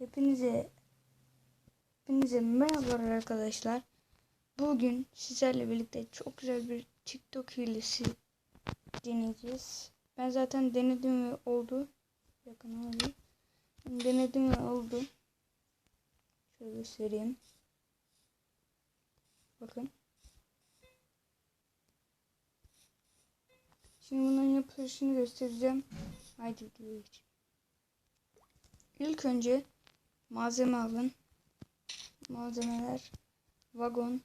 Hepinize Hepinize merhabalar arkadaşlar. Bugün sizlerle birlikte çok güzel bir TikTok hilesi deneyeceğiz. Ben zaten denedim ve oldu. Yakın oldu. Denedim ve oldu. Şöyle göstereyim. Bakın. Şimdi bunların yapılışını göstereceğim. Haydi videoya. İlk önce malzeme alın. Malzemeler vagon,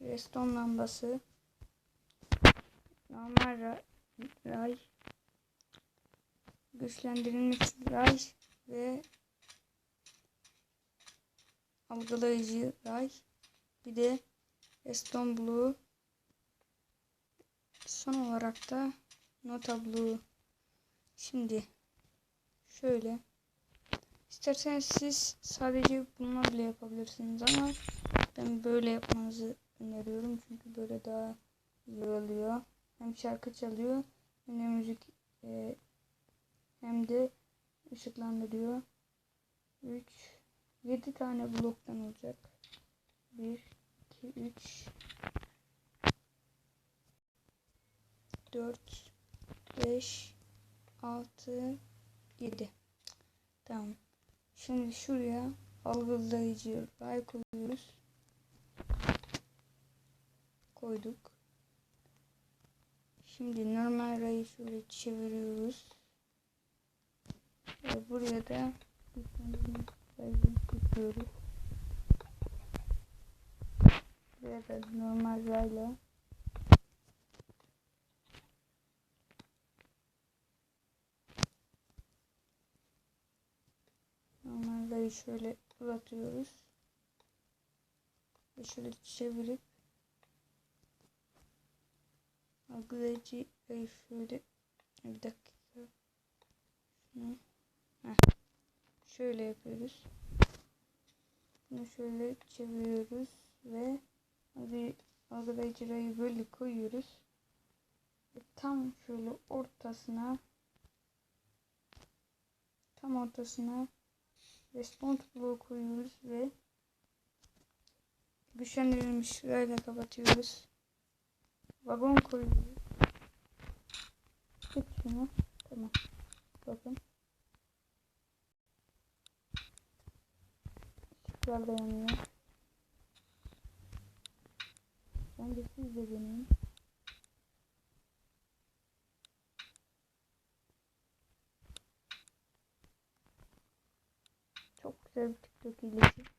reston lambası, normal ra- ray, güçlendirilmiş ray ve algılayıcı ray. Bir de reston blue. Son olarak da nota blue. Şimdi şöyle İsterseniz siz sadece bununla bile yapabilirsiniz ama ben böyle yapmanızı öneriyorum. Çünkü böyle daha iyi oluyor. Hem şarkı çalıyor hem de müzik e, hem de ışıklandırıyor. 3 7 tane bloktan olacak. 1 2 3 4 5 6 7 Tamam. Şimdi şuraya algılayıcı ray koyuyoruz. Koyduk. Şimdi normal rayı şöyle çeviriyoruz. Ve buraya da tutuyoruz. Buraya da normal rayla Normalde şöyle uzatıyoruz. Ve şöyle çevirip algılayıcı şöyle bir dakika şunu Heh. şöyle yapıyoruz. Bunu şöyle çeviriyoruz ve rayı böyle koyuyoruz. Ve tam şöyle ortasına tam ortasına response bloğu koyuyoruz ve güçlendirilmiş rayla kapatıyoruz. Vagon koyuyoruz. Tut şunu. Tamam. Bakın. Işıklar da yanıyor. Bence siz de deneyin. Güzel bir TikTok hilesi.